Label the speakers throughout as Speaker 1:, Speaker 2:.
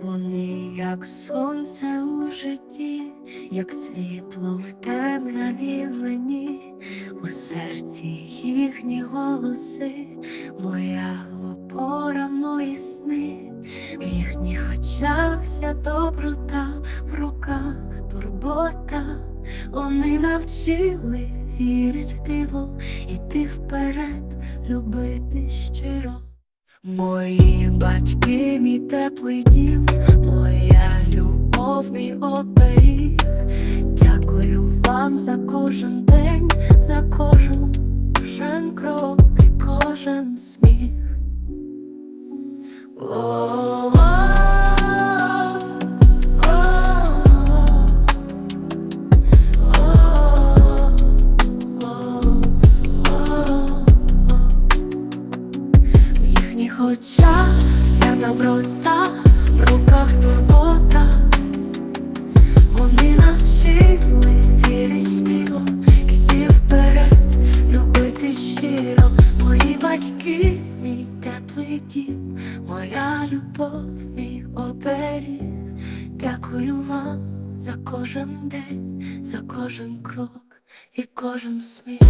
Speaker 1: Вони як сонце у житті, як світло в темряві мені, у серці їхні голоси, моя опора, мої сни, в їхніх очах вся доброта, в руках турбота, вони навчили вірить в диво, іти вперед, любити щиро. Мої батьки, мій теплий дім, моя любов, мій оберіг. Дякую вам за кожен день, за кожен крок їхніх очах вся доброта, в руках турбота. Вони навчили вірить диво, іти вперед, любити щиро. Мої батьки, мій теплий дім, моя любов, мій оберіг. Дякую вам за кожен день, за кожен крок і кожен сміх.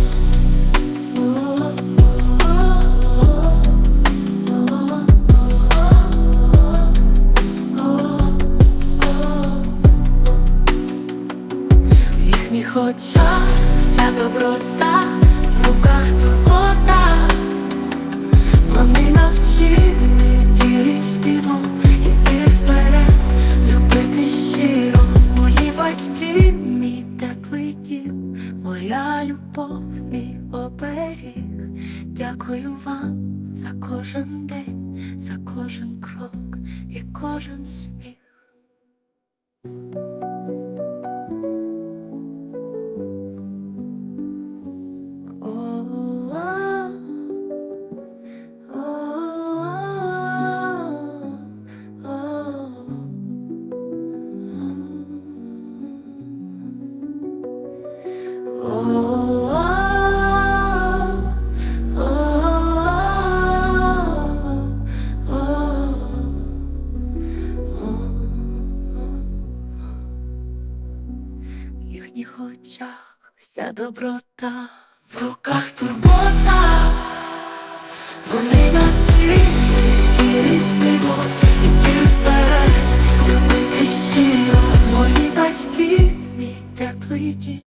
Speaker 1: В їхніх очах вся доброта, в руках турбота. Вони навчили вірить в диво, іти вперед, любити щиро. Мої батьки, мій теплий дім, моя любов, мій оберіг. Дякую вам за кожен день, за кожен крок і кожен сміх. Очах вся доброта, в руках турбота. Вони навчили річний в диво, іти вперед, любити щиро. Мої батьки, мій теплий дім,